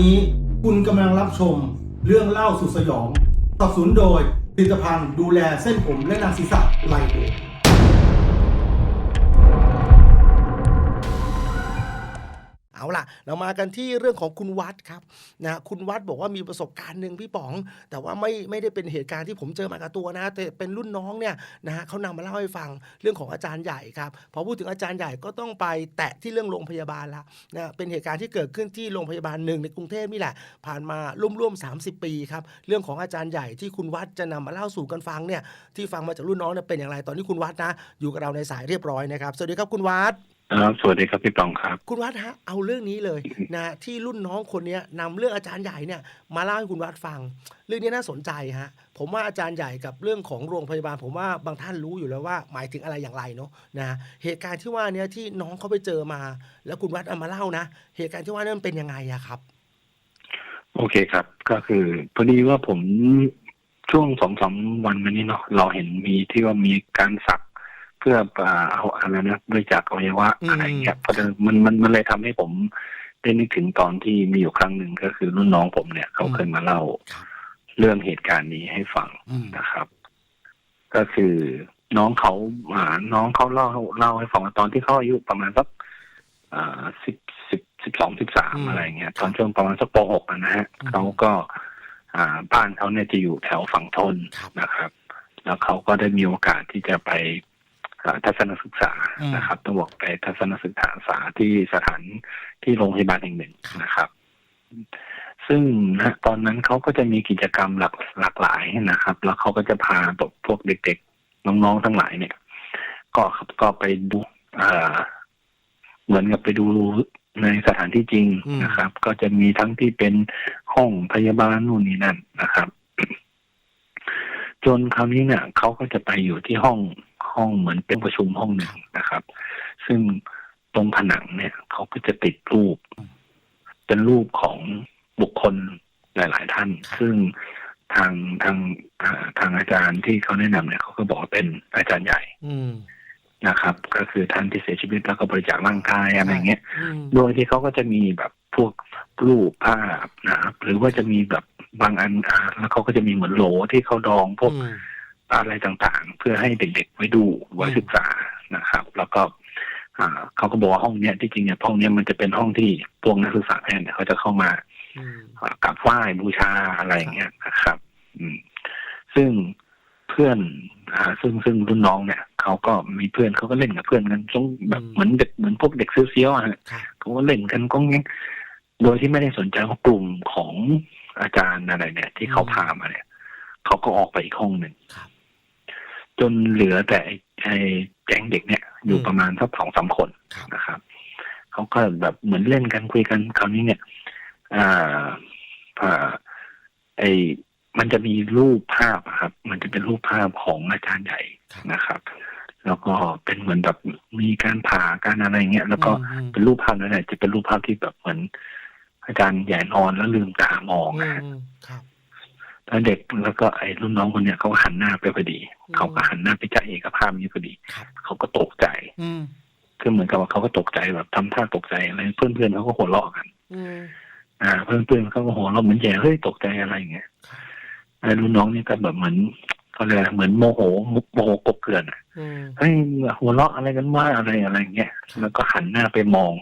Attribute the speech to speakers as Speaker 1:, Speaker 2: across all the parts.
Speaker 1: นี้คุณกำลังรับชมเรื่องเล่าสุดสยองสนับสนุนโดยผลิตภัณฑ์ดูแลเส้นผมและหนังศีรษะไลโอ
Speaker 2: เอาล่ะ เรามากันที่เรื่องของคุณวัดครับนะคุณวัดบอกว่ามีประสบการณ์หนึ่งพี่ป๋อง แต่ว่าไม่ไม่ได้เป็นเหตุการณ์ที่ผมเจอมากับตัวนะ แต่เป็นรุ่นน้องเนี่ยนะฮะเขานำมาเล่าให้ฟังเรื่องของอาจารย์ใหญ่ครับพอพูดถึงอาจารย์ใหญ่ก็ต้องไปแตะที่เรื่องโรงพยาบาลละนะเป็นเหตุการณ์ที่เกิดขึ้นที่โรงพยาบาลหนึ่งในกรุงเทพนี่แหละ ผ่านมาร่วมๆ30 ปีครับเรื่องของอาจารย์ใหญ่ที่คุณวัดจะนำมาเล่าสู่กันฟังเนี่ยที่ฟังมาจากรุ่นน้องเนี่ยเป็นอย่างไรตอนนี้คุณวัดนะ อยู่กับเราในสายเรียบร้อยนะครับสวัสดีครับคุณวัด
Speaker 3: ครับสวัสดีครับพี่ปองครับ
Speaker 2: คุณวัดฮะเอาเรื่องนี้เลยนะที่รุ่นน้องคนเนี้ยนำเรื่องอาจารย์ใหญ่เนี่ยมาเล่าให้คุณวัดฟัง เรื่องนี้น่าสนใจฮะผมว่าอาจารย์ใหญ่กับเรื่องของโรงพยาบาล ผมว่าบางท่านรู้อยู่แล้วว่าหมายถึงอะไรอย่างไรเนาะนะเหตุการณ์ที่ว่าเนี้ยที่น้องเขาไปเจอมา แล้วคุณวัดเอามาเล่านะเหตุการณ์ที่ว่านั้นมันเป็นยังไงอะครับ
Speaker 3: โอเคครับ ก็คือพอดีว่าผมช่วงสองสามวันมานี้เนาะเราเห็นมีที่ว่ามีการสัก เพื่ออ่าเอาอะไรนะบริจาคอวัยวะ
Speaker 2: อืม
Speaker 3: อะไรเงี้ยเพราะฉะนั้นมันมันมันเลยทำให้ผมได้นึกถึงตอนที่มีอยู่ครั้งหนึ่งก็คือรุ่นน้องผมเนี่ยเขาเคยมาเล่า
Speaker 2: ครับ
Speaker 3: เรื่องเหตุการณ์นี้ให้ฟัง
Speaker 2: อืม
Speaker 3: นะครับ ก็คือน้องเขาอ่าน้องเขาเล่าเล่าให้ฟังว่าตอนที่เขาอายุประมาณสักอ่าสิบสิบสิบสองสิบสามอะไรเงี้ยตอนช่วงประมาณสักปหกอะนะฮะเขาก็อ่าบ้านเขาเนี่ยจะอยู่แถวฝั่งทน
Speaker 2: ครับ
Speaker 3: นะครับ แล้วเขาก็ได้มีโอกาสที่จะไปอ่า ทัศนศึกษา
Speaker 2: อืม
Speaker 3: นะครับต้องบอกไปทัศนศึกษาที่สถานที่โรงพยาบาลแห่งหนึ่งนะครับ ซึ่งนะตอนนั้นเขาก็จะมีกิจกรรมหลากหลากหลายนะครับ แล้วเขาก็จะพาแบบพวกเด็กๆน้องๆทั้งหลายเนี่ย ก็ก็ไปดูอ่าเหมือนกับไปดูในสถานที่จริง
Speaker 2: อืม
Speaker 3: นะครับ ก็จะมีทั้งที่เป็นห้องพยาบาลนู่นนี่นั่นนะครับ จนคราวนี้เนี่ยเขาก็จะไปอยู่ที่ห้อง ห้องเหมือนเป็นประชุมห้องหนึ่งนะครับ ซึ่งตรงผนังเนี่ยเขาก็จะติดรูป เป็นรูปของบุคคลหลาย ๆ ท่าน ซึ่งทางทางอ่าทางอาจารย์ที่เขาแนะนำเนี่ยเขาก็บอกว่าเป็นอาจารย์ใหญ่
Speaker 2: อืม
Speaker 3: นะครับ ก็คือท่านที่เสียชีวิตแล้วก็บริจาคร่างกายอะไรเงี้ย
Speaker 2: อืม
Speaker 3: โดยที่เขาก็จะมีแบบพวกรูปภาพนะครับหรือว่าจะมีแบบบางอันอ่าแล้วเขาก็จะมีเหมือนโหลที่เขาดองพวก
Speaker 2: อืม
Speaker 3: อะไรต่างๆ เพื่อให้เด็กๆไว้ดูไว้ศึกษานะครับ แล้วก็อ่าเขาก็บอกว่าห้องเนี้ยที่จริงเนี่ยห้องเนี้ยมันจะเป็นห้องที่พวกนักศึกษาแพทย์เนี่ยเขาจะเข้ามา
Speaker 2: อืม
Speaker 3: อ่ากราบไหว้บูชาอะไรอย่างเงี้ยนะครับ อืม ซึ่งเพื่อนอ่าซึ่งซึ่งรุ่นน้องเนี่ยเขาก็มีเพื่อนเขาก็เล่นกับเพื่อนกันต้องแบบเหมือนเด็กเหมือนพวกเด็กเซี้ยวๆอะฮะ
Speaker 2: ครับ
Speaker 3: เขาก็เล่นกันก็งี้โดยที่ไม่ได้สนใจว่ากลุ่มของอาจารย์อะไรเนี่ย ที่เขาพามาเนี่ยเขาก็ออกไปอีกห้องหนึ่ง
Speaker 2: ครับ
Speaker 3: จนเหลือแต่ไอ้ไอ้แก๊งเด็กเนี่ยอยู่
Speaker 2: อืม
Speaker 3: ประมาณสักสองสามคน
Speaker 2: ครับ
Speaker 3: นะครับเขาก็แบบเหมือนเล่นกันคุยกันคราวนี้เนี่ยอ่าอ่าไอมันจะมีรูปภาพอะครับ มันจะเป็นรูปภาพของอาจารย์ใหญ่
Speaker 2: ครับ
Speaker 3: นะครับ แล้วก็เป็นเหมือนแบบมีการผ่าการอะไรเงี้ยแล้วก็
Speaker 2: อืม
Speaker 3: เป็นรูปภาพนั้นแหละจะเป็นรูปภาพที่แบบเหมือน อาจารย์ใหญ่นอนแล้วลืมตามอง
Speaker 2: อื
Speaker 3: นะฮะ
Speaker 2: มครับ
Speaker 3: แล้วเด็กแล้วก็ไอ้รุ่นน้องคนเนี้ยเขาหันหน้าไปพอดี
Speaker 2: อืม
Speaker 3: เขาก็หันหน้าไปจ่าเอกภาพนี้พอดี
Speaker 2: ครับ
Speaker 3: เขาก็ตกใจ
Speaker 2: อืม
Speaker 3: คือเหมือนกับว่าเขาก็ตกใจแบบทำท่าตกใจอะไรเพื่อนๆเขาก็หัวเราะกัน
Speaker 2: อืม
Speaker 3: อ่า เพื่อนๆเขาก็หัวเราะเหมือนแย่เฮ้ยตกใจอะไรอย่างเงี้ย
Speaker 2: ครับ
Speaker 3: ไอ้รุ่นน้องนี่ก็แบบเหมือนเขาเรียกอะไรเหมือนโมโหโมโหกบเกลื่อนอะ
Speaker 2: อืม
Speaker 3: เฮ้ยหัวเราะอะไรกันว่าอะไรอะไรอย่างเงี้ยแล้วก็หันหน้าไปมอง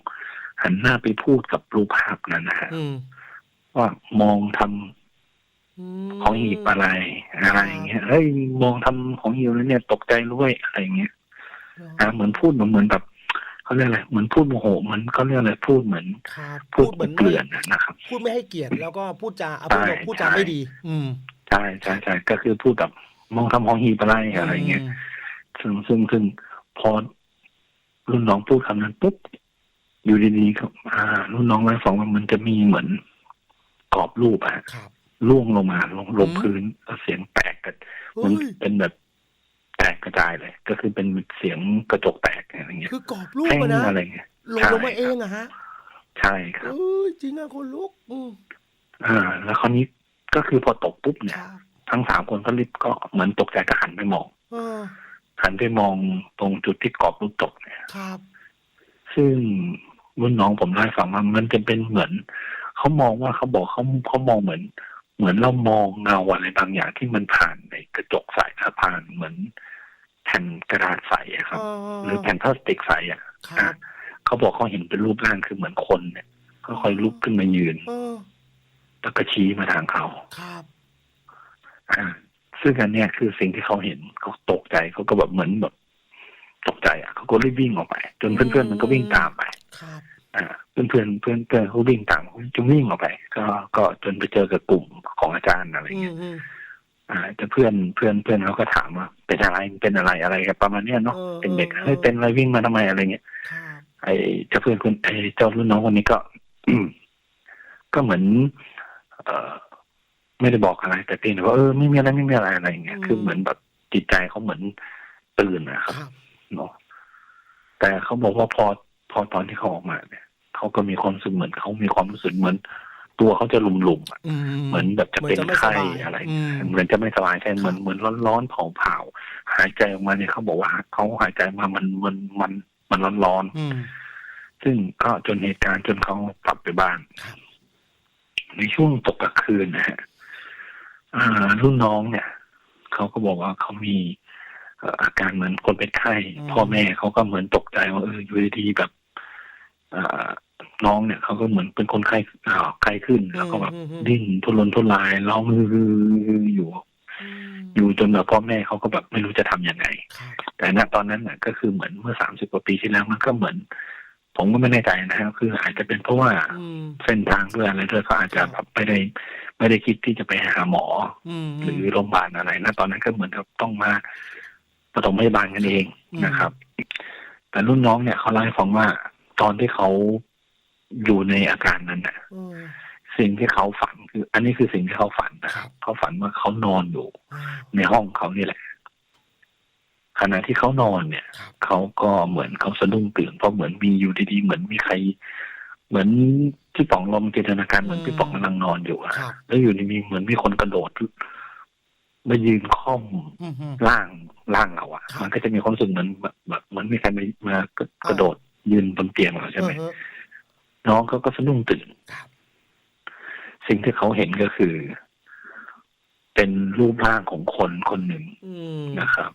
Speaker 3: หันหน้าไปพูดกับรูปภาพนั้นนะฮะ
Speaker 2: อืม
Speaker 3: ว่ามองทำ
Speaker 2: อืม
Speaker 3: ของหีบอะไรอะไรอย่างเงี้ยเฮ้ยมองทำของหีบแล้วเนี่ย ตกใจด้วยอะไรอย่างเงี้ยอ่าเหมือนพูดเหมือนเหมือนแบบเขาเรียกอะไรเหมือนพูดโมโหเหมือนเขาเรียกอะไรพูดเหมือน
Speaker 2: ครับ
Speaker 3: พู
Speaker 2: พู
Speaker 3: ด
Speaker 2: ดเหมือน
Speaker 3: เกลื่อนน่ะนะครับ
Speaker 2: พูดไม่ให้เกียรติแล้วก็พูดจาเอา
Speaker 3: ใช่
Speaker 2: พูดพูดจา
Speaker 3: ใช่
Speaker 2: ไม่ดี อืม
Speaker 3: ใช่ใช่ใช่ก็คือพูดแบบมองทำของหีบอะไรอะไรอย่างเงี้ยซึ่งซึ่งซึ่งพอรุ่นน้องพูดคำนั้นปุ๊บอยู่ดีๆครับอ่ารุ่นน้องเล่าให้ฟังว่ามันจะมีเหมือนกรอบรูปอะ
Speaker 2: ครับ
Speaker 3: ล่วงลงมาลงลง
Speaker 2: อืม
Speaker 3: พื้นแล้วเสียงแตกกัน
Speaker 2: เฮ้
Speaker 3: มัน
Speaker 2: ย
Speaker 3: เป็นแบบแตกกระจายเลย ก็คือเป็นเสียงกระจกแตกอะไรเงี้ย
Speaker 2: คือกรอบรูป
Speaker 3: แท่ง
Speaker 2: อะนะ
Speaker 3: อะไรเงี้ย
Speaker 2: หล่นลงมาเองอะฮะ
Speaker 3: ใช่ครับ
Speaker 2: เอ้ยจริงอะคนลุกอืม
Speaker 3: อ่า แล้วคราวนี้ก็คือพอตกปุ๊บ
Speaker 2: ค
Speaker 3: เนี่ย
Speaker 2: รับ
Speaker 3: ทั้งสามคนก็รีบก็เหมือนตกใจก็หันไปมอง
Speaker 2: เออ
Speaker 3: หันไปมองตรงจุดที่กรอบรูปตกเนี่ย
Speaker 2: ครับ
Speaker 3: ซึ่งรุ่นน้องผมเล่าให้ฟังว่ามันจะเป็นเหมือนเขามองว่าเขาบอกเขาเขามองเหมือน เหมือนเรามองเงาอะไรบางอย่างที่มันผ่านในกระจกใสอะผ่านเหมือนแผ่นกระดาษใสอะครับ หรือแผ่นพลาสติกใสอะ
Speaker 2: ครับ
Speaker 3: เขาบอกเขาเห็นเป็นรูปร่างคือเหมือนคนเนี่ยค่อยๆลุกขึ้นมายืน
Speaker 2: เออ
Speaker 3: แล้วก็ชี้มาทางเขา
Speaker 2: ครับ
Speaker 3: อ่าซึ่งอันเนี้ยคือสิ่งที่เขาเห็นเขาตกใจเขาก็แบบเหมือนแบบตกใจอะเขาก็รีบวิ่งออกไป จนเพื่อนๆมันก็วิ่งตามไป
Speaker 2: ครับ
Speaker 3: อ่าเพื่อนเพื่อนๆเพื่อนเพื่อนเขาวิ่งตามเขาจะวิ่งออกไป ก็ก็จนไปเจอกับกลุ่ม ของอาจารย์อะไร
Speaker 2: อื
Speaker 3: เงี้
Speaker 2: ม
Speaker 3: ย
Speaker 2: อืม
Speaker 3: อ่าแต่เพื่อนเพื่อนเพื่อนเขาก็ถามว่า เป็นอะไรเป็นอะไรอะไรกันประมาณเนี้ยเนาะ
Speaker 2: เออ
Speaker 3: เป็นเด็ก
Speaker 2: เออ
Speaker 3: เฮ้ยเป็นอะไรวิ่งมาทำไมอะไรเงี้ย
Speaker 2: ครับ
Speaker 3: ไอ้เจ้าเพื่อนคนไอ้เจ้ารุ่นน้องคนนี้ก็ก็เหมือน เออไม่ได้บอกอะไร แต่เพียงแต่ว่าเออไม่มีอะไรไม่มีอะไรอะไรอย่างเงี้ยคือเหมือนแบบจิตใจเขาเหมือนตื่นนะครับ
Speaker 2: ครับ
Speaker 3: เนาะแต่เขาบอกว่าพอพอตอนที่เขาออกมาเนี่ยเขาก็มีความรู้สึกเหมือนเขามีความรู้สึกเหมือน ตัวเขาจะลุ่มๆอะ
Speaker 2: อืม
Speaker 3: เหมือนแบบจะเป็น
Speaker 2: หมือไม่ส
Speaker 3: ไข้
Speaker 2: บาย
Speaker 3: อะไร
Speaker 2: อืม
Speaker 3: เหมือนจะไม่สบายใช่เหมือน
Speaker 2: ครับ
Speaker 3: เหมือนร้อนๆเผาๆหายใจออกมาเนี่ยเขาบอกว่าเขาหายใจมามันมันมันมันร้อนๆ
Speaker 2: อืม
Speaker 3: ซึ่งก็จนเหตุการณ์จนเขากลับไปบ้าน
Speaker 2: ครับ
Speaker 3: ในช่วงตกกลางคืนนะฮะอ่ารุ่นน้องเนี่ยเขาก็บอกว่าเขามีเอ่ออาการเหมือนคนเป็นไข้ พ่อแม่เขาก็เหมือนตกใจว่าเอออยู่ดีๆแบบอ่า น้องเนี่ยเขาก็เหมือนเป็นคนไข้อ่าไข้ขึ้น แล้วก็แบบ
Speaker 2: อืมอืม
Speaker 3: ดิ้นทุรนทุรายร้องฮือๆอยู่
Speaker 2: อืม
Speaker 3: อยู่จนแบบพ่อแม่เขาก็แบบไม่รู้จะทำยังไง
Speaker 2: ครับ
Speaker 3: แต่ณตอนนั้นน่ะก็คือเหมือนเมื่อสามสิบกว่าปีที่แล้วมันก็เหมือน ผมก็ไม่แน่ใจนะครับคืออาจจะเป็นเพราะว่า
Speaker 2: อืม
Speaker 3: เส้นทางด้วยอะไรด้วยเขาอาจจะแบบไม่ได้ไม่ได้คิดที่จะไปหาหมอ
Speaker 2: อืม
Speaker 3: หรือโรงพยาบาลอะไรนะตอนนั้นก็เหมือนกับต้องมาปฐมพยาบาลกันเองนะครับ แต่รุ่นน้องเนี่ยเขาเล่าให้ฟังว่าตอนที่เขา อยู่ในอาการนั้นน่ะ
Speaker 2: อืม
Speaker 3: สิ่งที่เขาฝันคือ อันนี้คือสิ่งที่เขาฝันนะครับเขาฝันว่าเขานอนอยู่
Speaker 2: อ่า
Speaker 3: ในห้องเขานี่แหละ ขณะที่เขานอนเนี่ย
Speaker 2: ครับ
Speaker 3: เขาก็เหมือนเขาสะดุ้งตื่นเพราะเหมือนมีอยู่ดีๆเหมือนมีใคร เหมือนพี่ป๋องลองจินตนาการเหมือนพี่ป๋องกำลังนอนอยู่อะ
Speaker 2: ครับ
Speaker 3: แล้วอยู่ดีมีเหมือนมีคนกระโดดมายืนค่อม
Speaker 2: อืมอืม
Speaker 3: ร่างร่างเราอะ
Speaker 2: ครับ
Speaker 3: มันก็จะมีความรู้สึกเหมือนแบบแบบเหมือนมีใครมามากระกระโดดยืนบนเตียงเราใช่ไหม
Speaker 2: เออ
Speaker 3: น้องเขาก็สะดุ้งตื่น
Speaker 2: ครับ
Speaker 3: สิ่งที่เขาเห็นก็คือ เป็นรูปร่างของคนคนหนึ่ง
Speaker 2: อืม
Speaker 3: นะครับ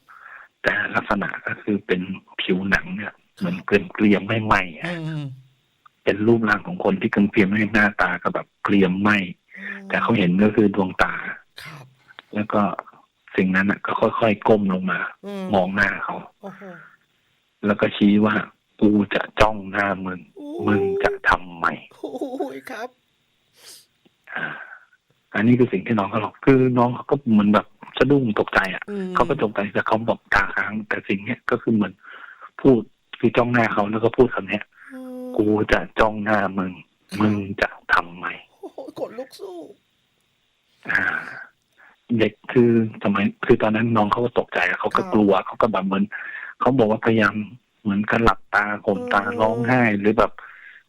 Speaker 3: แต่ลักษณะก็คือเป็นผิวหนังเนี่ยเหมือนเกลียมเกลียมไม่ไหมๆ
Speaker 2: อื
Speaker 3: อะ
Speaker 2: มอืม
Speaker 3: เป็นรูปร่างของคนที่เกลียมไม่หน้าตาก็แบบเกลียมไหมแต่เขาเห็นก็คือดวงตา
Speaker 2: ครับ
Speaker 3: แล้วก็สิ่งนั้นน่ะก็ค่อยๆก้มลงมา
Speaker 2: อืม
Speaker 3: มองหน้าเขา
Speaker 2: โอ้โห
Speaker 3: แล้วก็ชี้ว่ากูจะจ้องหน้ามึง
Speaker 2: โอ้
Speaker 3: มึงจะ ทำไม
Speaker 2: โอ้โหครับ
Speaker 3: อ่าอันนี้คือสิ่งที่น้องเขาหรอกคือน้องเขาก็เหมือนแบบสะดุ้งตกใจอะ
Speaker 2: อืม
Speaker 3: เขาก็ตกใจแต่เขาบอกตาค้างแต่สิ่งเนี้ยก็คือเหมือนพูดคือจ้องหน้าเขาแล้วก็พูดคำเนี้ย
Speaker 2: อืม
Speaker 3: กูจะจ้องหน้ามึง มึงจะทำไม
Speaker 2: โอ้โหกดลุกสู้
Speaker 3: อ่าเด็กคือสมัยคือตอนนั้นน้องเขาก็ตกใจอะเขาก็กลัวเขาก็แบบเหมือนเขาบอกว่าพยายามเหมือนกันหลับตาข่มตาร้องไห้หรือแบบ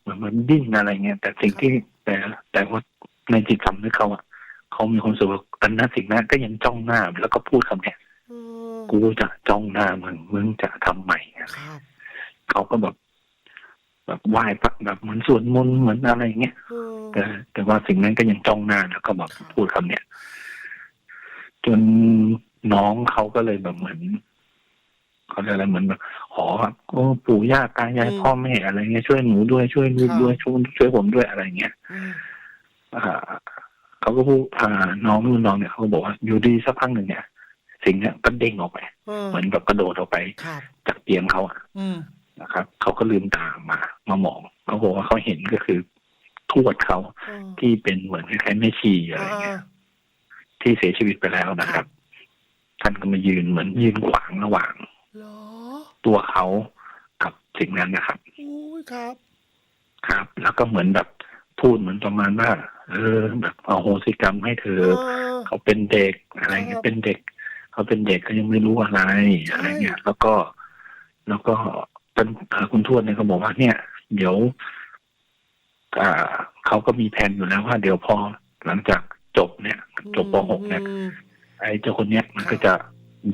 Speaker 3: เหมือนเหมือนดิ้นอะไรเงี้ยแต่สิ่งที่แต่แต่ว่าในจิตสำนึกเขาอะเขามีความรู้สึกว่าอันนั้นสิ่งนั้นก็ยังจ้องหน้าแล้วก็พูดคำเนี้ย
Speaker 2: อืม
Speaker 3: กูจะจ้องหน้ามึงมึงจะทำใหม่
Speaker 2: ครับ
Speaker 3: เขาก็แบบแบบไหว้พระแบบเหมือนสวดมนต์เหมือนอะไรเงี้ย
Speaker 2: อืม
Speaker 3: แต่แต่ว่าสิ่งนั้นก็ยังจ้องหน้าแล้วก็แบบ
Speaker 2: ครับ
Speaker 3: พูดคำเนี้ยจนน้องเขาก็เลยแบบเหมือน เขาเรียกอะไรเหมือนแบบขอแบบโอ้ปู่ย่าตายายพ่อแม่อะไรเงี้ยช่วยหนูด้วยช่วยลูกด้วยช่วยช่วยผมด้วยอะไรเงี้ย
Speaker 2: อืม
Speaker 3: อ่าเขาก็พูดอ่าน้องรุ่นน้องเนี่ยเขาก็บอกว่าอยู่ดีสักพักหนึ่งเนี่ย สิ่งเนี้ยก็เด้งออกไป
Speaker 2: อืม
Speaker 3: เหมือนแบบกระโดดออกไป
Speaker 2: ครับ
Speaker 3: จากเตียงเขาอะ
Speaker 2: อืม
Speaker 3: นะครับเขาก็ลืมตามามามองเขาบอกว่าเขาเห็นก็คือทวดเขา
Speaker 2: อืม
Speaker 3: ที่เป็นเหมือนคล้ายๆแม่ชีอะไรเงี้ยที่เสียชีวิตไปแล้วนะครับ ท่านก็มายืนเหมือนยืนขวางระหว่าง
Speaker 2: เหรอ
Speaker 3: ตัวเขากับสิ่งนั้นนะครับ
Speaker 2: อุ้ยครับ
Speaker 3: ครับ แล้วก็เหมือนแบบพูดเหมือนประมาณว่าเออแบบเอาโหสิกรรมให้เธอ
Speaker 2: เออ
Speaker 3: เขาเป็นเด็กอะไรเงี้
Speaker 2: ครั
Speaker 3: ย
Speaker 2: บ
Speaker 3: เป็นเด็ก เขาเป็นเด็กเขายังไม่รู้อะไร
Speaker 2: ใช่
Speaker 3: อะไรเงี้ยแล้วก็ แล้วก็เป็นเอ่อคุณทวดเนี่ยเขาบอกว่าเนี่ย เดี๋ยวอ่าเขาก็มีแผนอยู่แล้วว่า เดี๋ยวพอหลังจากจบเนี่ย จบป .6 เนี่ย
Speaker 2: อืม
Speaker 3: ไอ้เจ้าคนเนี้ยมัน
Speaker 2: ครับ
Speaker 3: ก็จะ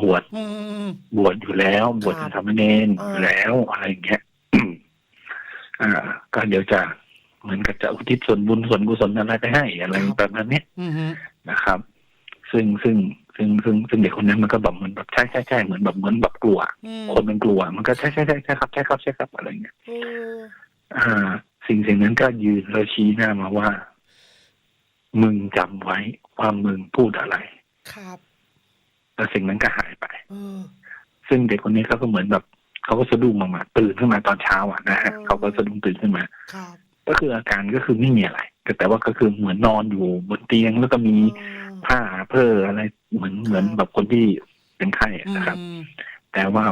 Speaker 3: บวช
Speaker 2: อืม
Speaker 3: บวชอยู่แล้ว บวช
Speaker 2: ครั
Speaker 3: เป็
Speaker 2: บ
Speaker 3: นสามเณร
Speaker 2: อ่า
Speaker 3: อยู่แล้วอะไรอย่างเงี้ย อ่า ก็เดี๋ยวจะเหมือนกับจะอุทิศส่วนบุญส่วนกุศลอะไรไปให้อะไร
Speaker 2: ครับ
Speaker 3: แบบนั้นเนี่ย
Speaker 2: อืมฮึ
Speaker 3: นะครับ ซึ่งซึ่งซึ่งซึ่งซึ่งเด็กคนนั้นมันก็แบบเหมือนแบบใช่ใช่ใช่เหมือนแบบเหมือนแบบกลัว
Speaker 2: อืม
Speaker 3: คนมันกลัว มันก็ใช่ใช่ใช่ใช่ครับใช่ครับใช่ครับอะไรเงี้ย
Speaker 2: เออ
Speaker 3: อ่า สิ่งสิ่งนั้นก็ยืนแล้วชี้หน้ามาว่า มึงจำไว้ว่ามึงพูดอะไร
Speaker 2: ครับ
Speaker 3: แล้วสิ่งนั้นก็หายไป
Speaker 2: เออ
Speaker 3: ซึ่งเด็กคนนี้เขาก็เหมือนแบบเขาก็สะดุ้งมามาตื่นขึ้นมาตอนเช้าอะนะฮะ
Speaker 2: อ๋อ
Speaker 3: เขาก็สะดุ้งตื่นขึ้นมา
Speaker 2: ครับ
Speaker 3: ก็คืออาการก็คือไม่มีอะไรแต่แต่ว่าก็คือเหมือนนอนอยู่บนเตียงแล้วก็มี
Speaker 2: เออ
Speaker 3: ผ้าเพ้ออะไรเหมือนเหมือนแบบคนที่เป็นไข้อะนะครับ
Speaker 2: อืม
Speaker 3: แต่ว่า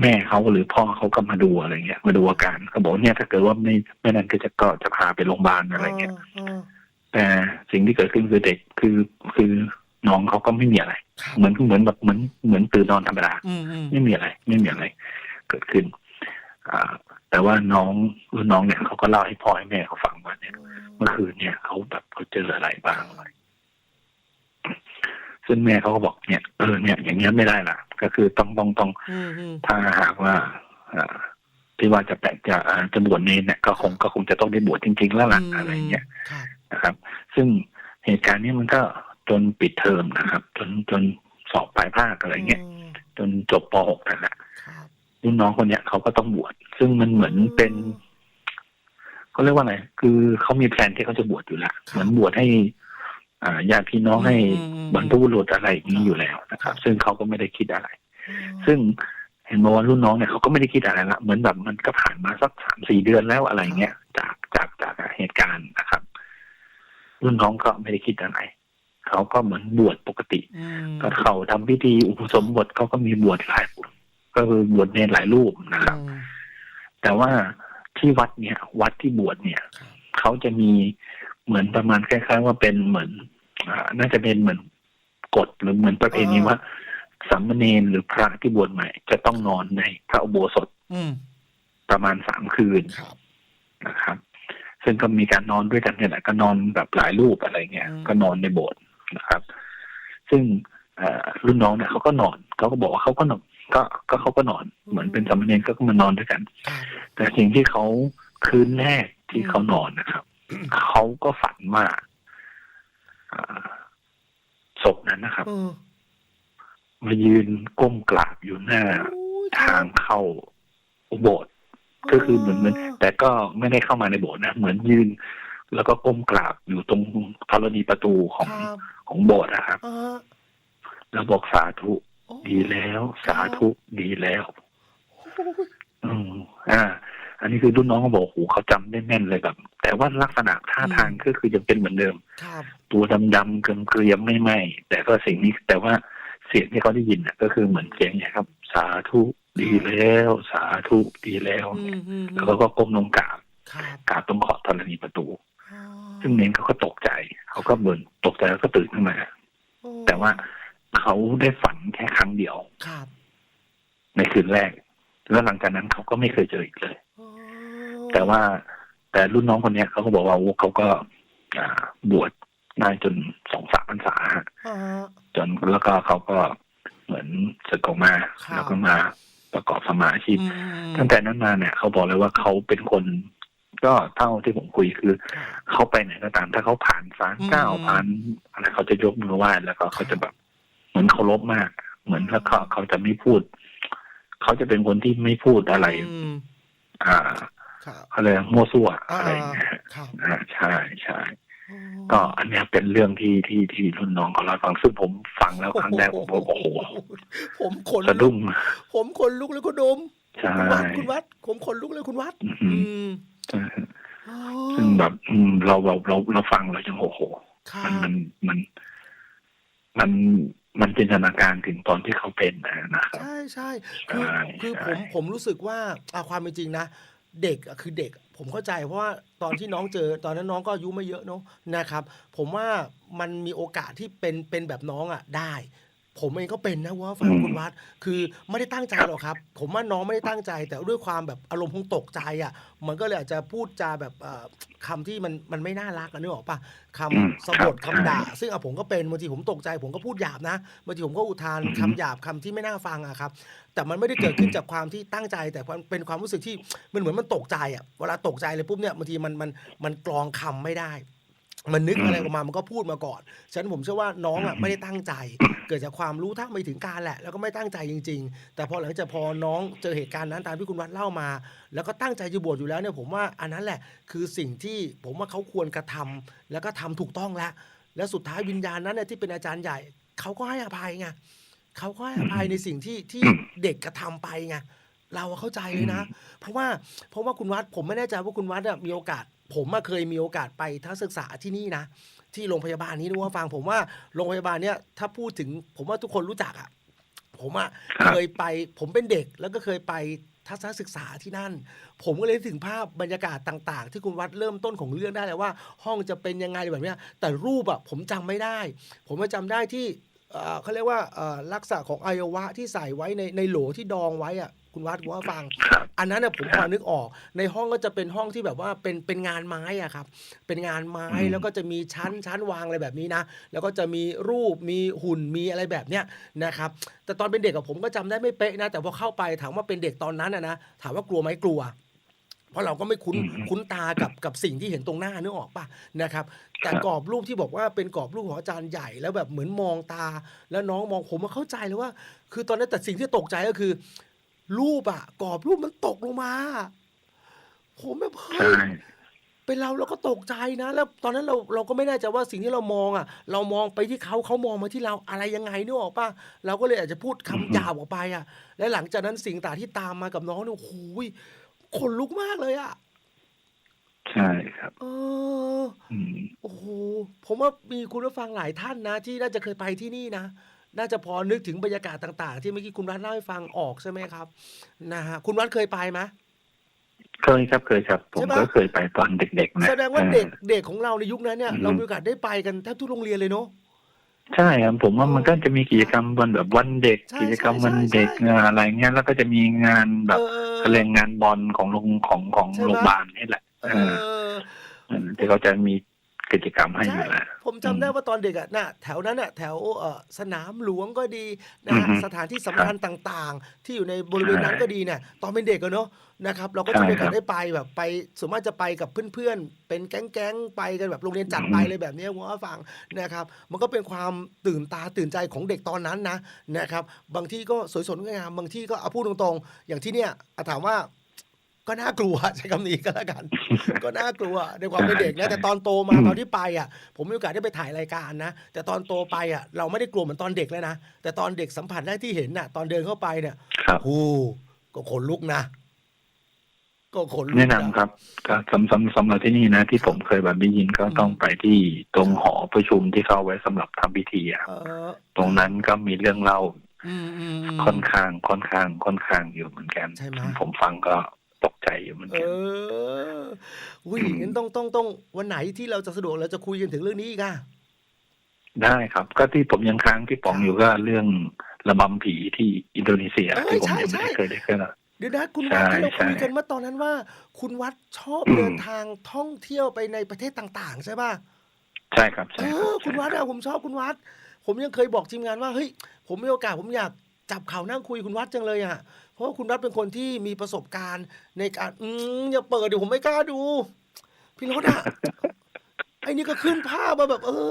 Speaker 3: แม่เขาหรือพ่อเขาก็มาดูอะไรเงี้ย มาดูอาการเขาบอกเนี่ยถ้าเกิดว่าไม่ไม่นั้นก็จะก็จะพาไปโรงพยาบาลอะไรเงี้ย
Speaker 2: เออ
Speaker 3: แต่สิ่งที่เกิดขึ้นคือเด็กคือคือ น้องเขาก็ไม่มีอะไร
Speaker 2: ครับ
Speaker 3: เหมือนเหมือนแบบเหมือนเหมือนตื่นนอนธรรมดา
Speaker 2: อืมอืม
Speaker 3: ไม่มีอะไร ไม่มีอะไร เกิดขึ้นอ่าแต่ว่าน้องรุ่นน้องเนี่ยเขาก็เล่าให้พ่อให้แม่เขาฟังว่าเนี่ยเมื่อคืนเนี่ยเขาแบบเขาเจออะไรบ้างอะไรซึ่งแม่เขาก็บอกเนี่ยเออเนี่ย อย่างเงี้ยไม่ได้ละก็คือต้องต้องต้อง
Speaker 2: อืมอืม
Speaker 3: ถ้าหากว่าอ่าที่ว่าจะแปะจะอ่าจะบวชเนรเนี่ยก็คงก็คงจะต้องได้บวชจริง ๆ แล้วล่ะอะไรเงี้ย
Speaker 2: ครับ
Speaker 3: นะครับ ซึ่งเหตุการณ์นี้มันก็ จนปิดเทอมนะครับ จนจนสอบปลายภาคอะไรเงี้ย
Speaker 2: ม
Speaker 3: จนจบป .6 นั่นแหละ
Speaker 2: ครับ
Speaker 3: รุ่นน้องคนเนี้ยเขาก็ต้องบวชซึ่งมันเหมือนเป็นเขาเรียกว่าอะไรคือเขามีแผนที่เขาจะบวชอยู่แล้วเหมือนบวชให้อ่าญาติพี่น้องให้
Speaker 2: อืมอืม
Speaker 3: บรรพบุรุษอะไรอย่างนี้อยู่แล้วนะครับ ซึ่งเขาก็ไม่ได้คิดอะไร
Speaker 2: อืม
Speaker 3: ซึ่งเห็นบอกว่ารุ่นน้องเนี่ยเขาก็ไม่ได้คิดอะไรละเหมือนแบบมันก็ผ่านมาสักสามสี่เดือนแล้วอะไรเงี้ยจากจากจากเหตุการณ์นะครับ รุ่นน้องก็ไม่ได้คิดอะไร เขาก็เหมือนบวชปกติ
Speaker 2: อืม
Speaker 3: ก็เขาทำพิธีอุปสมบทเขาก็มีบวชหลายก็คือบวชเนรหลายรูปนะครับ
Speaker 2: อืม
Speaker 3: แต่ว่าที่วัดเนี่ย วัดที่บวชเนี่ย
Speaker 2: ครับ
Speaker 3: เขาจะมีเหมือนประมาณคล้ายๆ ว่าเป็นเหมือนอ่าน่าจะเป็นเหมือนกฎหรือเหมือนประเพณีว่าสามเณรหรือพระที่บวชใหม่ จะต้องนอนในพระอุโบสถ
Speaker 2: อืม
Speaker 3: ประมาณสามคืน
Speaker 2: ครับ
Speaker 3: นะครับ ซึ่งก็มีการนอนด้วยกันเนี่ยแหละก็นอนแบบหลายรูปอะไรเงี้ย
Speaker 2: อืม
Speaker 3: ก็นอนในโบสถ์ นะครับ ซึ่งเอ่อรุ่นน้องเนี่ยเขาก็นอนเขาก็บอกว่าเขาก็นอนก็ก็เขาก็นอนเหมือนเป็นสามเณรก็มานอนด้วยกัน
Speaker 2: ครับ
Speaker 3: แต่สิ่งที่เขาคืนแรกที่เขานอนนะครับเขาก็ฝันว่าอ่าศพนั้นนะครับ
Speaker 2: เออ
Speaker 3: มายืนก้มกราบอยู่หน้า
Speaker 2: โอ้ย
Speaker 3: ทางเข้าโบสถ์ก็คือเหมือนเหมือนแต่ก็ไม่ได้เข้ามาในโบสถ์นะเหมือนยืน แล้วก็ก้มกราบอยู่ตรงธรณีประตูของ
Speaker 2: ครับ
Speaker 3: ของโบสถ์นะครับ
Speaker 2: อ่า
Speaker 3: แล้วบอกสาธุ
Speaker 2: โอ้
Speaker 3: ดีแล้วสาธุดีแล้ว
Speaker 2: โอ้ย
Speaker 3: อืมอ่า อันนี้คือรุ่นน้องเขาบอกโอ้โหเขาจำได้แม่นเลยแบบ แต่ว่าลักษณะท่าทางก็คือยังเป็นเหมือนเดิม
Speaker 2: ครับ
Speaker 3: ตัวดำๆเกลียมๆไม่ไหมแต่ก็สิ่งนี้แต่ว่าเสียงที่เขาได้ยินน่ะก็คือเหมือนเสียงเนี่ยครับ สาธุดีแล้ว สาธุดีแล้ว
Speaker 2: อืมอืม
Speaker 3: แล้วเขาก็ก้มลงกราบ
Speaker 2: ครับ
Speaker 3: กราบตรงขอบธรณีประตู
Speaker 2: อ๋อ
Speaker 3: ซึ่งเน้นเขาก็ตกใจ เขาก็เบิ่นตกใจแล้วก็ตื่นขึ้นมา
Speaker 2: โอ้
Speaker 3: แต่ว่าเขาได้ฝันแค่ครั้งเดียว
Speaker 2: ครับ
Speaker 3: ในคืนแรก แล้วหลังจากนั้นเขาก็ไม่เคยเจออีกเลย
Speaker 2: โอ้
Speaker 3: แต่ว่าแต่รุ่นน้องคนเนี้ยเขาก็บอกว่าโอ้เขาก็อ่าบวชได้จนสองสามพรรษาฮะ
Speaker 2: อ่า
Speaker 3: จนแล้วก็เขาก็เหมือนศึกออกมา
Speaker 2: ครับ
Speaker 3: แล้วก็มาประกอบสมาอาชีพ
Speaker 2: อืม
Speaker 3: ตั้งแต่นั้นมาเนี่ย เขาบอกเลยว่าเขาเป็นคน ก็เท่าที่ผมคุยคือ
Speaker 2: ครับ
Speaker 3: เขาไปไหนก็ตาม ถ้าเขาผ่านศาลเจ้า
Speaker 2: อืม
Speaker 3: ผ่านอะไรเขาจะยกมือไหว้แล้วก็เขาจะแบบเหมือนเคารพมาก เหมือนแล้วเขาเขาจะไม่พูด เขาจะเป็นคนที่ไม่พูดอะไร
Speaker 2: อืม
Speaker 3: อ่า
Speaker 2: ครับ
Speaker 3: อะไรมั่วซั่ว
Speaker 2: อ่า
Speaker 3: อะไรอย่างเงี้ย
Speaker 2: ครับ
Speaker 3: อ่าใช่ใช่
Speaker 2: โอ้
Speaker 3: ก็อันเนี้ยเป็นเรื่องที่ที่ที่รุ่นน้องเขาเล่าให้ฟังซึ่งผมฟังแล้วครั้งแรกผมบอกโอ้โห
Speaker 2: ผมขน
Speaker 3: สะดุ้ง
Speaker 2: ผมขนลุกเลยคุณดม
Speaker 3: ใช่
Speaker 2: คุณวัดคุณวัดผมขนลุกเลยคุณวัด
Speaker 3: อื
Speaker 2: อื
Speaker 3: ม
Speaker 2: ม
Speaker 3: ใช่
Speaker 2: โอ้
Speaker 3: ซึ่งแบบอืมเราเราเราเราฟังเราจังโอ้โห
Speaker 2: ครั
Speaker 3: มัน
Speaker 2: บ
Speaker 3: มันมัน มันมันจินตนาการถึงตอนที่เขาเป็นนะนะครับ
Speaker 2: ใช่ใช่คือ
Speaker 3: ใช่
Speaker 2: คือ
Speaker 3: ใช่
Speaker 2: ผมผมรู้สึกว่าอาความเป็นจริงนะเด็กอะคือเด็ก ผมเข้าใจเพราะว่าตอนที่น้องเจอ ตอนนั้นน้องก็อายุไม่เยอะเนาะนะครับ ผมว่ามันมีโอกาสที่เป็นเป็นแบบน้องอะได้ ผมเองก็เป็นนะว่าฟัง
Speaker 3: อืม
Speaker 2: คุณวัดคือไม่ได้ตั้งใจ
Speaker 3: ครับ
Speaker 2: หรอกครับ ผมว่าน้องไม่ได้ตั้งใจ แต่ด้วยความแบบอารมณ์คงตกใจอะ มันก็เลยอาจจะพูดจาแบบเอ่อคำที่มันมันไม่น่ารักนะนึกออกปะค
Speaker 3: อืมำ
Speaker 2: สะบด
Speaker 3: ครับ
Speaker 2: คำด่า
Speaker 3: ใช่
Speaker 2: ซึ่งอะผมก็เป็นบางทีผมตกใจ ผมก็พูดหยาบนะบางทีผมก็อุทาน
Speaker 3: อือฮึ
Speaker 2: คำหยาบคำที่ไม่น่าฟังอะครับ แต่มันไม่ได้เกิดขึ้นจากความที่ตั้งใจ แต่ความเป็นความรู้สึกที่มันเหมือนมันตกใจอะเวลาตกใจเลยปุ๊บเนี่ยบางทีมันมันมันกรองคำไม่ได้ มันนึกอะไรออกมา มันก็พูดมาก่อน ฉะนั้นผมเชื่อว่าน้องอะไม่ได้ตั้งใจ เกิดจากความรู้เท่าไม่ถึงการแหละ แล้วก็ไม่ตั้งใจจริง ๆ แต่พอหลังจากพอน้องเจอเหตุการณ์นั้นตามที่คุณวัดเล่ามา แล้วก็ตั้งใจจะบวชอยู่แล้วเนี่ยผมว่าอันนั้นแหละ คือสิ่งที่ผมว่าเขาควรกระทำแล้วก็ทำถูกต้องแล้ว แล้วสุดท้ายวิญญาณนั้นเนี่ยที่เป็นอาจารย์ใหญ่ เขาก็ให้อภัยไงเขาก็ให้อภัยในสิ่งที่ที่เด็กกระทำไปไงเราเข้าใจเลยนะ เพราะว่าเพราะว่าคุณวัดผมไม่แน่ใจว่าคุณวัดอะมีโอกาส ผมอะเคยมีโอกาสไปทัศนศึกษาที่นี่นะ ที่โรงพยาบาลนี้นะว่าฟังผมว่าโรงพยาบาลเนี้ยถ้าพูดถึงผมว่าทุกคนรู้จักอะผมอะ
Speaker 3: ครับ
Speaker 2: เคยไปผมเป็นเด็กแล้วก็เคยไปทัศนศึกษาที่นั่น ผมก็เลยนึกถึงภาพบรรยากาศต่าง ๆ ที่คุณวัดเริ่มต้นของเรื่องได้เลยว่า ห้องจะเป็นยังไงแบบเนี้ยแต่รูปอะผมจำไม่ได้ ผมมาจำได้ที่เอ่อเขาเรียกว่าเอ่อลักษณะของอวัยวะที่ใส่ไว้ในในโหลที่ดองไว้อะ คุณวัดคุณว่าฟัง
Speaker 3: ครับ
Speaker 2: อันนั้นน่ะผมพอนึกออก ในห้องก็จะเป็นห้องที่แบบว่าเป็นเป็นงานไม้อะครับ เป็นงานไม้
Speaker 3: อืม
Speaker 2: แล้วก็จะมีชั้นชั้นวางอะไรแบบนี้นะ แล้วก็จะมีรูปมีหุ่นมีอะไรแบบเนี้ยนะครับ แต่ตอนเป็นเด็กกับผมก็จำได้ไม่เป๊ะนะ แต่พอเข้าไปถามว่าเป็นเด็กตอนนั้นอะนะถามว่ากลัวไหมกลัว เพราะเราก็ไม่คุ้น
Speaker 3: อืม
Speaker 2: คุ้นตากับกับสิ่งที่เห็นตรงหน้านึกออกปะนะครับ แต่
Speaker 3: ครับ
Speaker 2: กรอบรูปที่บอกว่าเป็นกรอบรูปของอาจารย์ใหญ่แล้วแบบเหมือนมองตา แล้วน้องมองผมมาเข้าใจเลยว่า คือตอนนั้นแต่สิ่งที่ตกใจก็คือ รูปอะกรอบรูปมันตกลงมา ผมแบบเฮ้
Speaker 3: ใช่
Speaker 2: ยเป็นเราเราก็ตกใจนะ แล้วตอนนั้นเราเราก็ไม่แน่ใจว่าสิ่งที่เรามองอะเรามองไปที่เขาเขามองมาที่เราอะไรยังไงนึกออกปะเราก็เลยอาจจะพูดคำหยาบออกไปอะและหลังจากนั้นสิ่งต่างที่ตามมากับน้องเนี่ยโอ้โหยขนลุกมากเลยอะ
Speaker 3: ใช่ครับ
Speaker 2: เออ
Speaker 3: อืม
Speaker 2: โอ้โหผมว่ามีคุณผู้ฟังหลายท่านนะ ที่น่าจะเคยไปที่นี่นะ น่าจะพอนึกถึงบรรยากาศต่าง ๆ ที่เมื่อกี้คุณวัดเล่าให้ฟังออกใช่ไหมครับนะฮะคุณวัดเคยไปไหม
Speaker 3: เคยครับเคยครับ ผม
Speaker 2: ใช่ปะ
Speaker 3: ก็เคยไปตอนเด็กๆนะ
Speaker 2: แสดงว่า
Speaker 3: ออ
Speaker 2: เด็กเด็กของเราในยุคนั้นเนี่ย
Speaker 3: อืม
Speaker 2: เรามีโอกาสได้ไปกันแทบทุกโรงเรียนเลยเนาะ
Speaker 3: ใช่ครับผมว่ามันก็จะมีกิจกรรมวันแบบวันเด็ก
Speaker 2: ใช่
Speaker 3: กิจกรรม
Speaker 2: ใช่
Speaker 3: วันเด็ก
Speaker 2: ใช่
Speaker 3: อะไรเงี้ยแล้วก็จะมีงานแบบ
Speaker 2: เออ
Speaker 3: เขาเรียกงานบอลของโรงของของ
Speaker 2: ใช่ปะ
Speaker 3: โรงพยาบาลนี่แหละ
Speaker 2: เอ
Speaker 3: เออ
Speaker 2: อ
Speaker 3: เออที่เขาจะมี กิจกรรมให้อ
Speaker 2: ใช่
Speaker 3: ยู่แล้ว
Speaker 2: ผมจำได้ว่าตอนเด็กอะน่ะแถวนั้นอะแถวเอ่อสนามหลวงก็ดีนะฮะ
Speaker 3: อือฮึ
Speaker 2: สถานที่สำคัญต่างๆ ที่อยู่ในบริเวณนั้น
Speaker 3: ใช่
Speaker 2: ก็ดีเนี่ยตอนเป็นเด็กอะเนาะนะครับเราก็
Speaker 3: ใช่
Speaker 2: จะมีโอกา
Speaker 3: ครั
Speaker 2: ส
Speaker 3: บ
Speaker 2: ได้ไปแบบไปส่วนมากจะไปกับเพื่อนๆ เป็นแก๊งๆ ไปกันแบบโรงเรียนจัดไป
Speaker 3: อืม
Speaker 2: เลยแบบเนี้ยผมว่าฟังนะครับ มันก็เป็นความตื่นตาตื่นใจของเด็กตอนนั้นนะนะครับ บางที่ก็สวยสดงดงามบางที่ก็เอาพูดตรงๆ อย่างที่เนี่ยอะถามว่า ก็น่ากลัวใช้คำนี้ก็แล้วกัน ก็น่ากลัวในความเป็นเด็กนะ
Speaker 3: ใช่
Speaker 2: แต่ตอนโตมา
Speaker 3: อืม
Speaker 2: ตอนที่ไปอะ ผมมีโอกาสได้ไปถ่ายรายการนะแต่ตอนโตไปอะ เราไม่ได้กลัวเหมือนตอนเด็กเลยนะแต่ตอนเด็กสัมผัสได้ที่เห็นน่ะ ตอนเดินเข้าไปเนี่ย
Speaker 3: ครับ
Speaker 2: โอ้ก็ขนลุกนะก็ขนลุก
Speaker 3: แนะนำครับก็สำสำสำหรับที่นี่นะ ที่ผมเคยแบบได้ยินก็ต้องไปที่ตรงหอประชุมที่เขาเอาไว้สำหรับทำพิธีอะ
Speaker 2: เออ
Speaker 3: ตรงนั้นก็มีเรื่องเล่า
Speaker 2: อืมอืมอืม
Speaker 3: ค่อนข้างค่อนข้างค่อนข้างอยู่เหมือนกัน
Speaker 2: ใช่ไหม
Speaker 3: ผมฟังก็ ตกใจอยู่เหมือน
Speaker 2: เอ
Speaker 3: กัน
Speaker 2: ออุ้ยงั้นต้องต้องต้องวันไหนที่เราจะสะดวกเราจะคุยกันถึงเรื่องนี้อีกอะ
Speaker 3: ได้ครับ ก็ที่ผมยังค้างที่ป๋องอยู่ก็เรื่องระบำผีที่อินโดนีเซีย
Speaker 2: เอ้ย
Speaker 3: ที่ผม
Speaker 2: ใช่
Speaker 3: ยังไม่ได้
Speaker 2: ใช่
Speaker 3: เคยได้เคยละ
Speaker 2: เดี๋ยวนะคุณวัด
Speaker 3: ใช่
Speaker 2: ที่เราคุย
Speaker 3: ใช่
Speaker 2: กันเมื่อตอนนั้นว่า คุณวัดชอบ
Speaker 3: อืม
Speaker 2: เดินทางท่องเที่ยวไปในประเทศต่าง ๆ ใช่ป่ะ
Speaker 3: ใช่ครับ
Speaker 2: เอ
Speaker 3: ใช่รับ
Speaker 2: อคุณวัด
Speaker 3: ใช่
Speaker 2: อะผมชอบคุณวัด ผมยังเคยบอกทีมงานว่าเฮ้ยผมมีโอกาสผมอยากจับเข่านั่งคุยคุณวัดจังเลยอะเพ ราะว่าคุณวัดเป็นคนที่มีประสบการณ์ในการ อืมอย่าเปิดเดี๋ยวผมไม่กล้าดู พี่รถอะไอ้นี่ก็ขึ้นภาพมาแบบ เออ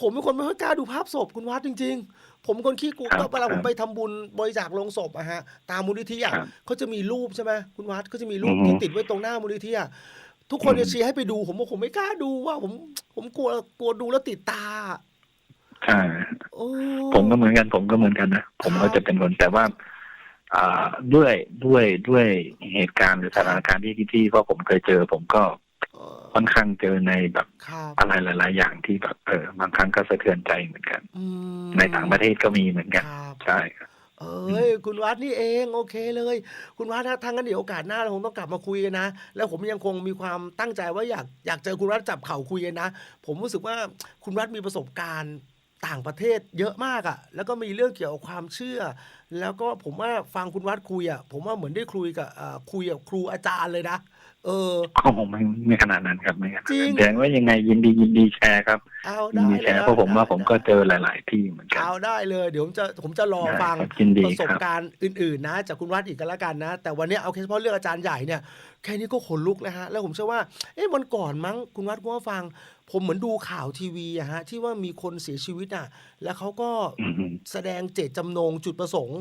Speaker 2: ผมเป็นคนไม่ค่อยกล้าดูภาพศพคุณวัดจริง ๆ ผมเป็นคนขี้กลัว
Speaker 3: ครับ
Speaker 2: ก็เวลาผม
Speaker 3: ครับ
Speaker 2: ไปทำบุญบริจาคโลงศพอะฮะ ตามมูลนิธิอะ
Speaker 3: ครับ
Speaker 2: เขาจะมีรูปใช่ไหมคุณวัดเขาจะมีรูป
Speaker 3: อือฮึ
Speaker 2: ที่ติดไว้ตรงหน้ามูลนิธิอะทุกคน
Speaker 3: อืม
Speaker 2: จะเชียร์ให้ไปดู ผมบอกผมไม่กล้าดูว่า ผม ผมกลัวกลัวดูแล้วติดตา
Speaker 3: ใช่
Speaker 2: โอ้
Speaker 3: ผมก็เหมือนกัน ผมก็เหมือนกันนะผม
Speaker 2: ครั
Speaker 3: ก็
Speaker 2: บ
Speaker 3: จะเป็นคนแต่ว่าอ่า ด้วยด้วยด้วยเหตุการณ์หรือสถานการณ์ที่ที่ว่าผมเคยเจอ ผมก็
Speaker 2: เอ่อ
Speaker 3: ค่อนข้างเจอในแบบ
Speaker 2: ครับ
Speaker 3: อะไรหลาย ๆ อย่างที่แบบเออบางครั้งก็สะเทือนใจเหมือนกัน
Speaker 2: อืม
Speaker 3: ในต่างประเทศก็มีเหมือนกัน
Speaker 2: ครับ
Speaker 3: ใช่ครับ
Speaker 2: เอ้ยคุณวัดนี่เองโอเคเลย คุณวัดถ้าทางนั้นเดี๋ยวโอกาสหน้าเราคงต้องกลับมาคุยกันนะ แล้วผมยังคงมีความตั้งใจว่าอยากอยากเจอคุณวัดจับเข่าคุยกันนะ ผมรู้สึกว่าคุณวัดมีประสบการณ์ต่างประเทศเยอะมากอะ่ะ แล้วก็มีเรื่องเกี่ยวกับความเชื่อ แล้วก็ผมว่าฟังคุณวัดคุยอะ่ะผมว่าเหมือนได้คุยกับอ่าคุยกับครูอาจารย์เลยนะเออ
Speaker 3: ก็คงไม่ไม่ขนาดนั้นครับไม่ขนาด
Speaker 2: จริง
Speaker 3: นั้นแต่ว่ายังไงยินดียินดีแชร์ครับ
Speaker 2: เอา
Speaker 3: ยิน
Speaker 2: ได้
Speaker 3: ดี
Speaker 2: เล
Speaker 3: แช
Speaker 2: ย
Speaker 3: ร์
Speaker 2: นะ
Speaker 3: เพราะผมว่า
Speaker 2: ได้
Speaker 3: ผมก็
Speaker 2: ได้
Speaker 3: เจอหลาย ๆ ที่เหมือนกัน
Speaker 2: เอาได้เลย เดี๋ยวผมจะผมจะรอ
Speaker 3: ได้
Speaker 2: ฟัง
Speaker 3: ครับยินดี
Speaker 2: ประสบ
Speaker 3: ครับ
Speaker 2: การณ์อื่น ๆ นะ จากคุณวัดอีกก็แล้วกันนะ แต่วันนี้เอาแค่เฉพาะเรื่องอาจารย์ใหญ่เนี่ยแค่นี้ก็ขนลุกแล้วฮะแล้วผมเชื่อว่าเอ๊ะวันก่อนมั้งคุณวัดคุณว่าฟัง ผมเหมือนดูข่าวทีวีอะฮะ ที่ว่ามีคนเสียชีวิตอะแล้วเขาก็
Speaker 3: อืม
Speaker 2: แสดงเจตจำนงจุดประสงค์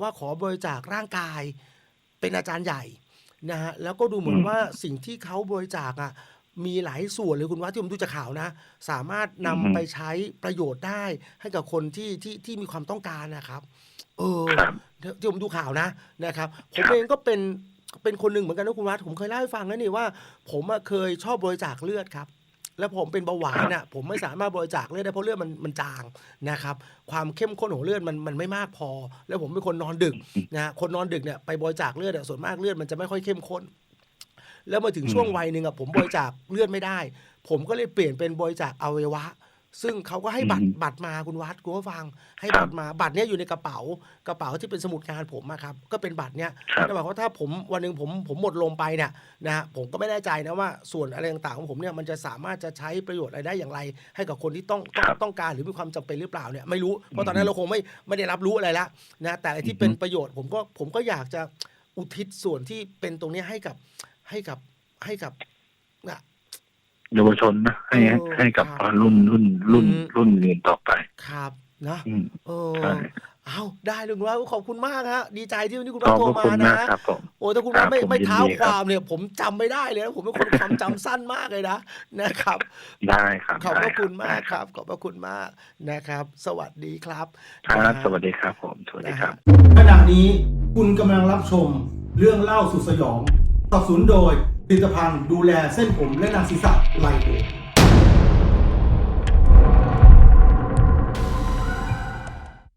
Speaker 2: ว่าขอบริจาคร่างกาย เป็นอาจารย์ใหญ่นะฮะแล้วก็ดูเหมือน
Speaker 3: อืม
Speaker 2: ว่าสิ่งที่เขาบริจาคอะมีหลายส่วนเลยคุณว่าที่ผมดูจากข่าวนะ สามารถนำไปใช้ประโยชน์ได้ให้กับคนที่ที่ที่มีความต้องการนะครับ เออ
Speaker 3: ครับ
Speaker 2: ที่ผมดูข่าวนะนะครับผ
Speaker 3: ครั
Speaker 2: ม
Speaker 3: บ
Speaker 2: เองก็เป็นเป็นคนหนึ่งเหมือนกันนะคุณวัดผมเคยเล่าให้ฟังนะนี่ว่า ผมอะเคยชอบบริจาคเลือดครับ แล้วผมเป็นเบาหวานอะผมไม่สามารถบริจาคเลือดได้เพราะเลือดมันมันจางนะครับ ความเข้มข้นของเลือดมันมันไม่มากพอ แล้วผมเป็นคนนอนดึกนะฮะคนนอนดึกเนี่ยไปบริจาคเลือดอะส่วนมากเลือดมันจะไม่ค่อยเข้มข้น แล้วมาถึงช่วงวัยหนึ่งอะผมบริจาคเลือดไม่ได้ ผมก็เลยเปลี่ยนเป็นบริจาคอวัยวะ ซึ่งเขาก็ให้บัตร
Speaker 3: อืม
Speaker 2: บัตรมาคุณวัดคุณผู้ฟัง ให้
Speaker 3: ครับ
Speaker 2: บัตรมาบัตรเนี้ยอยู่ในกระเป๋ากระเป๋าที่เป็นสมุดงานผมอะครับ ก็เป็นบัตรเนี้ย
Speaker 3: ครับ
Speaker 2: นั่นหมายความว่าถ้าผมวันหนึ่งผมผมหมดลมไปเนี่ยนะฮะผมก็ไม่แน่ใจนะว่าส่วนอะไรต่างๆของผมเนี่ยมันจะสามารถจะใช้ประโยชน์อะไรได้อย่างไร ให้กับคนที่ต้องต้อง
Speaker 3: ครับ
Speaker 2: ต้องการหรือมีความจำเป็นหรือเปล่าเนี่ยไม่รู้เพราะตอนนั้นเราคงไม่ไม่ได้รับรู้อะไรละนะแต่ไอ้ที่เป็นประโยชน์ผมก็ผมก็อยากจะอุทิศส่วนที่เป็นตรงเนี้ยให้กับให้กับให้กับนะ
Speaker 3: เยาวชนนะให้
Speaker 2: เออ
Speaker 3: ให้กับ
Speaker 2: ครับ
Speaker 3: รุ่นรุ่นรุ่น
Speaker 2: อืม
Speaker 3: รุ่นอื่นต่อไป
Speaker 2: ครับนะ
Speaker 3: อืม
Speaker 2: เออ
Speaker 3: ใช่
Speaker 2: เอาได้ลุงว่าขอบคุณมากฮะดีใจที่วันนี้คุณ
Speaker 3: ข
Speaker 2: ว่า
Speaker 3: อบ
Speaker 2: โทร
Speaker 3: พระ
Speaker 2: มา
Speaker 3: คุณ
Speaker 2: นะ
Speaker 3: มากครับผม
Speaker 2: โอ้ถ้าคุณ
Speaker 3: ครั
Speaker 2: ว่า
Speaker 3: บ
Speaker 2: ไม่
Speaker 3: ผม
Speaker 2: ไม่
Speaker 3: ยิน
Speaker 2: เท้า
Speaker 3: ดี
Speaker 2: ค
Speaker 3: ครับ
Speaker 2: วามเนี่ย ผมจำไม่ได้เลยนะผมเป็นคนความจำสั้นมากเลยนะนะครับ
Speaker 3: ได้ครับ
Speaker 2: ขอบพระ
Speaker 3: ได้
Speaker 2: คุณมาก
Speaker 3: ได้
Speaker 2: ครับ ขอบพระคุณมากนะครับ สวัสดีครับ
Speaker 3: ครับ
Speaker 2: นะฮะ
Speaker 3: สวัสดีครับผม สวัสดีครับ
Speaker 1: ขณะนี้คุณกำลังรับชมเรื่องเล่าสุดสยองสนับสนุนโดย ผลิตภัณฑ์ดูแลเส้นผมและหนังศีรษะไลโอ